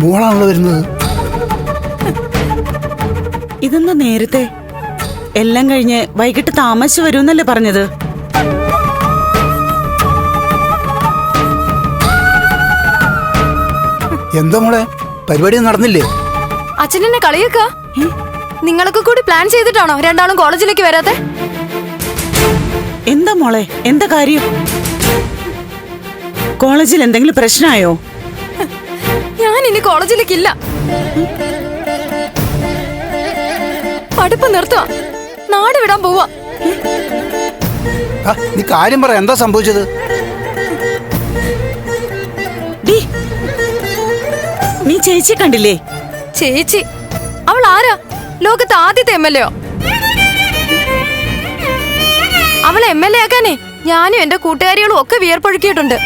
മോളാണല്ലോ വരുന്നത്. ഇതെന്താ നേരത്തെ? എല്ലാം കഴിഞ്ഞ് വൈകിട്ട് താമസിച്ചു വരുമെന്നല്ലേ പറഞ്ഞത്? എന്താ മോളെ? പരിപാടി നടന്നില്ലേ? അച്ഛനെന്നെ കളിയേക്ക? നിങ്ങളൊക്കെ കൂടി പ്ലാൻ ചെയ്തിട്ടാണോ രണ്ടാളും കോളേജിലേക്ക് വരാത്തെ? എന്താ മോളെ? എന്താ കാര്യം? കോളേജിൽ എന്തെങ്കിലും പ്രശ്നമായോ? ഞാൻ ഇനി കോളേജിലേക്കില്ല. പഠിപ്പ് നിർത്തുക നാട് വിടാൻ പോവാ. ആ, നീ കാര്യം പറ എന്താ സംഭവിച്ചത്? നീ ചേച്ചി കണ്ടില്ലേ? ചേച്ചി അവൾ ആരാ? ലോകത്ത് ആദ്യത്തെ എം എൽ എ അവൾ എം എൽ എ ആക്കാനേ ഞാനും എന്റെ കൂട്ടുകാരികളും ഒക്കെ വിയർപ്പൊഴുക്കിയിട്ടുണ്ട്.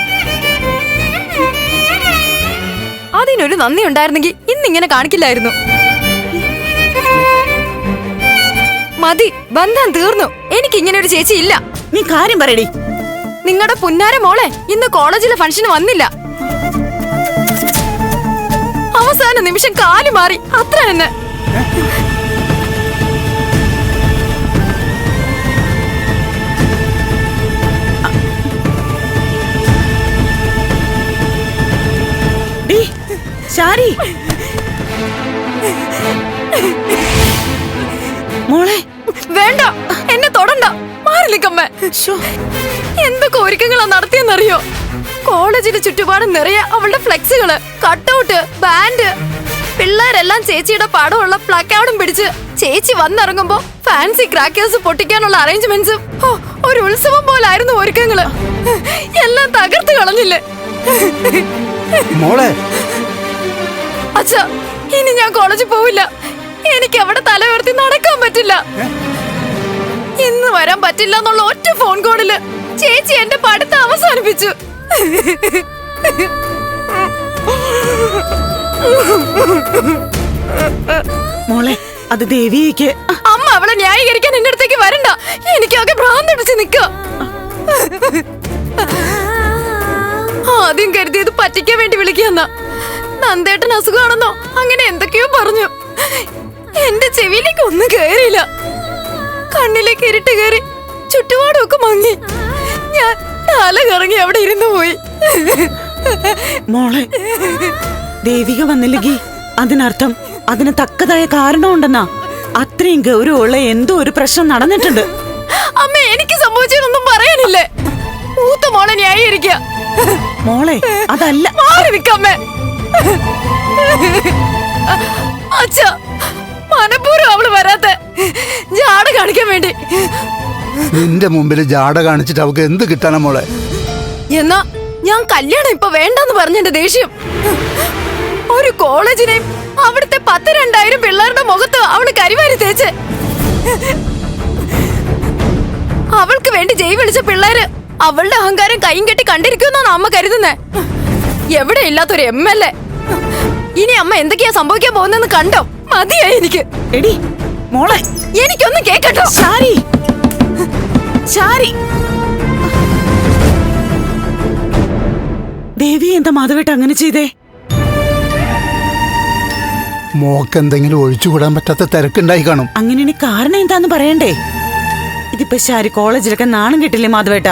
അതിനൊരു നന്ദി ഉണ്ടായിരുന്നെങ്കിൽ ഇന്നിങ്ങനെ കാണിക്കില്ലായിരുന്നു. മതി ബന്ധം തീർന്നു. എനിക്ക് ഇങ്ങനെ ഒരു ചേച്ചി ഇല്ല. നീ കാര്യം പറയടി. നിങ്ങളുടെ പുന്നാര മോളെ ഇന്ന് കോളേജിലെ ഫംഗ്ഷന് വന്നില്ല. അവസാന നിമിഷം കാലു മാറി. അത്ര തന്നെ ശാരി മോളെ. വേണ്ട. എന്നെ തൊടണ്ട. മാറിലിക്കമ്മ എന്തൊക്കെ ഒരുക്കങ്ങളാ നടത്തിയെന്നറിയോ? കോളേജിന്റെ ചുറ്റുപാട് നിറയെ അവളുടെ ഫ്ലെക്സുകൾ കട്ടൗട്ട് ബാൻഡ്. പിള്ളേരെല്ലാം ചേച്ചിയുടെ പാടമുള്ള പ്ലക്കൗഡും പിടിച്ച് ചേച്ചി വന്നിറങ്ങുമ്പോ ഫാൻസി ക്രാക്കേഴ്സ് പൊട്ടിക്കാനുള്ള അറേഞ്ച്മെന്റ്സും ഓ, ഒരു ഉത്സവം പോലായിരുന്നു ഒരുക്കങ്ങൾ. എല്ലാം തകർത്ത് കളഞ്ഞില്ലേ? മോളെ അച്ഛ ഇനി ഞാൻ കോളേജിൽ പോവില്ല. എനിക്ക് അവിടെ തല ഉയർത്തി നടക്കാൻ പറ്റില്ല. ഇന്ന് വരാൻ പറ്റില്ല എന്നുള്ള ഒറ്റ ഫോൺ കോളിൽ ചേച്ചി എന്റെ പഠിത്തം അവസാനിപ്പിച്ചു. മോളെ അത് ദേവിക്ക് അമ്മ അവളെ ന്യായീകരിക്കാൻ എന്റെ അടുത്തേക്ക് വരണ്ട. എനിക്കാകെ ഭ്രാന്തടിച്ച് നിക്ക. ആദ്യം കരുതിയത് പറ്റിക്കാൻ വേണ്ടി വിളിക്കുന്ന. നന്ദേട്ടൻ അസുഖമാണെന്നോ? അങ്ങനെ എന്തൊക്കെയോ പറഞ്ഞു. എന്റെ ചെവിയിലേക്ക് ഒന്നും കയറിയില്ല. കണ്ണിലേക്ക് ഇരുട്ട് കയറി ചുറ്റുപാടുമൊക്കെ മങ്ങി. ഞാൻ തല കറങ്ങി അവിടെ ഇരുന്നു പോയി. മോളെ ദേവിക വന്നില്ലെങ്കിൽ അതിനർത്ഥം അതിന് തക്കതായ കാരണമുണ്ടെന്നാ. അത്രയും ഗൗരവമുള്ള എന്തോ ഒരു പ്രശ്നം നടന്നിട്ടുണ്ട്. അമ്മ എനിക്ക് സംഭവിച്ചതൊന്നും പറയാനില്ലേ? മൂത്ത മോളെ ന്യായീകരിക്കുക. മോളെ അതല്ല. മാറി നിക്കമ്മേ അച്ഛ മനപ്പൂർവം അവൾ വരാത്ത. ജാട കാണിക്കാൻ വേണ്ടി. നിന്റെ മുമ്പിൽ ജാട കാണിച്ചിട്ട് അവക്ക് എന്ത് കിട്ടാനാ മോളെ? എന്നാ ഞാൻ കല്യാണം ഇപ്പൊ വേണ്ടെന്ന് പറഞ്ഞെന്റെ ദേഷ്യം. ഒരു കോളേജിനെയും അവിടുത്തെ പത്ത് രണ്ടായിരം പിള്ളേരുടെ മുഖത്ത് അവൾ കരിവാരി തേച്ച്. അവൾക്ക് വേണ്ടി ജയ് വിളിച്ച പിള്ളേര് അവളുടെ അഹങ്കാരം കൈയും കെട്ടി കണ്ടിരിക്കുന്നാണ് അമ്മ കരുതുന്നേ. എവിടെ ഇല്ലാത്തൊരു എം എൽ എ. ഇനി അമ്മ എന്തൊക്കെയാ സംഭവിക്കാൻ പോകുന്നെന്ന് കണ്ടോ? മതിയായി എനിക്ക്. എടി മോളെ. എനിക്കൊന്നും കേക്കട്ടോ. ശാരി ശാരി ദേവി എന്താ മാധവേട്ട അങ്ങനെ ചെയ്തേ? മോക്ക് എന്തെങ്കിലും ഒഴിച്ചുകൂടാൻ പറ്റാത്ത തിരക്കുണ്ടായി കാണും. അങ്ങനെ കാരണം എന്താന്ന് പറയണ്ടേ? ഇതിപ്പോ ശാരി കോളേജിലൊക്കെ നാണം കിട്ടില്ലേ മാധവേട്ട?